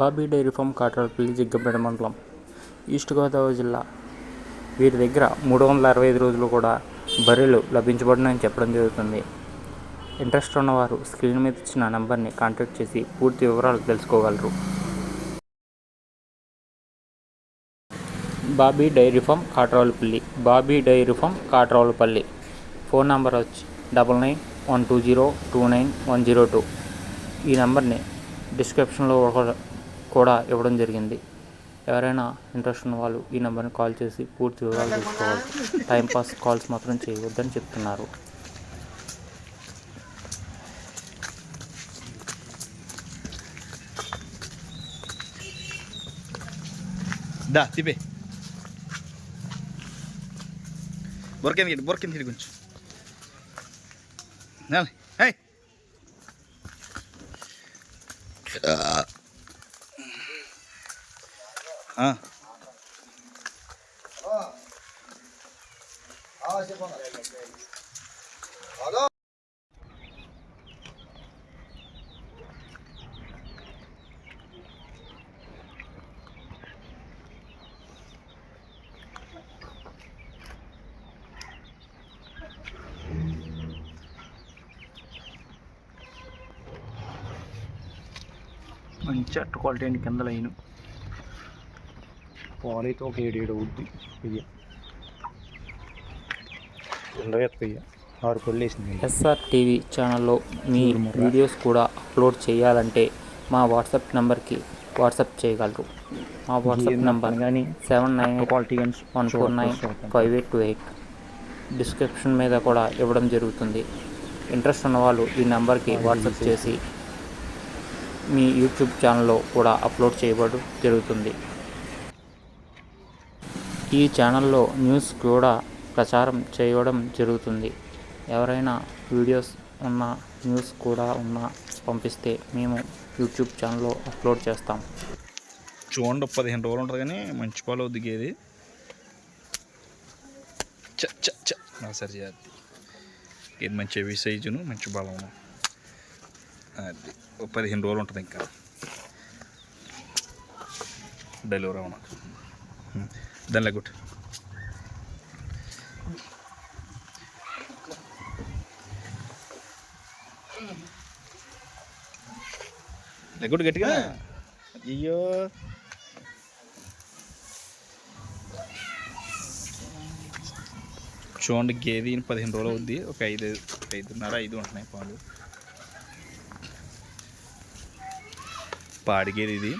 Bobby dairy farm Katralapalli Jiggapeta మండలం east Godavari జిల్లా. వీరి దగ్గర మూడు వందల అరవై ఐదు రోజులు కూడా బర్రెలు లభించబడినాయని చెప్పడం జరుగుతుంది. ఇంట్రెస్ట్ ఉన్నవారు స్క్రీన్ మీద ఇచ్చిన నెంబర్ని కాంటాక్ట్ చేసి పూర్తి వివరాలు తెలుసుకోగలరు. Bobby dairy farm Katravulapalli. Bobby dairy farm Katravulapalli. Phone number వచ్చి double nine one two zero two nine one zero two. ఈ నెంబర్ని డిస్క్రిప్షన్లో కూడా- కూడా ఇవ్వడం జరిగింది. ఎవరైనా ఇంట్రెస్ట్ ఉన్న వాళ్ళు ఈ నెంబర్ని కాల్ చేసి పూర్తి వివరాలు తెలుసుకోవాలి. టైంపాస్ కాల్స్ మాత్రం చేయవద్దని చెప్తున్నారు. దా తిప్పే. బొరకెందుకు హిడి బొరకెందుకు హిడి కొంచెం. నాలి హే మంచి అట్టు క్వాలిటీ అండి కింద లైన్. పాలైతే ఒక ఏడు ఏడు అవుద్ది. ఎత్తు వెయ్యి ఆరు పళ్ళు వేసింది. ఎస్ఆర్ టీవీ ఛానల్లో మీ వీడియోస్ కూడా అప్లోడ్ చేయాలంటే మా వాట్సాప్ నెంబర్కి వాట్సాప్ చేయగలరు. మా వాట్సాప్ నెంబర్ కానీ సెవెన్ నైన్ క్వాలిటీ కానీ one four nine five eight two eight. Description మీద కూడా ఇవ్వడం జరుగుతుంది. ఇంట్రెస్ట్ ఉన్న వాళ్ళు ఈ నెంబర్కి వాట్సాప్ చేసి మీ యూట్యూబ్ ఛానల్లో కూడా అప్లోడ్ చేయబడు జరుగుతుంది. ఈ ఛానల్లో న్యూస్ కూడా ప్రచారం చేయడం జరుగుతుంది. ఎవరైనా వీడియోస్ ఉన్న న్యూస్ కూడా ఉన్న పంపిస్తే మేము యూట్యూబ్ ఛానల్లో అప్లోడ్ చేస్తాం. చూడండి పదిహేను రోజులు ఉంటుంది కానీ మంచి పాలు దిగేది. చ చ చ. సరి ఇది మంచి హెవీ సైజును మంచి బలము అది పదిహేను రోజులు ఉంటుంది ఇంకా. డెలివరీ అవును దాని లెగ్గుట్ లెగ్గుట్ గట్టిగా. అయ్యో. చూడండి గేది పదిహేను రోజులు అవుద్ది. ఒక ఐదు ఐదున్నర ఐదు ఉంటున్నాయి పాలు. పాడిగేది ఇది.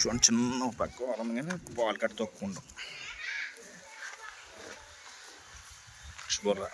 చూడండి చిన్న పక్క వరం కానీ పాలు కట్టి తొక్కుండా. ఉండవు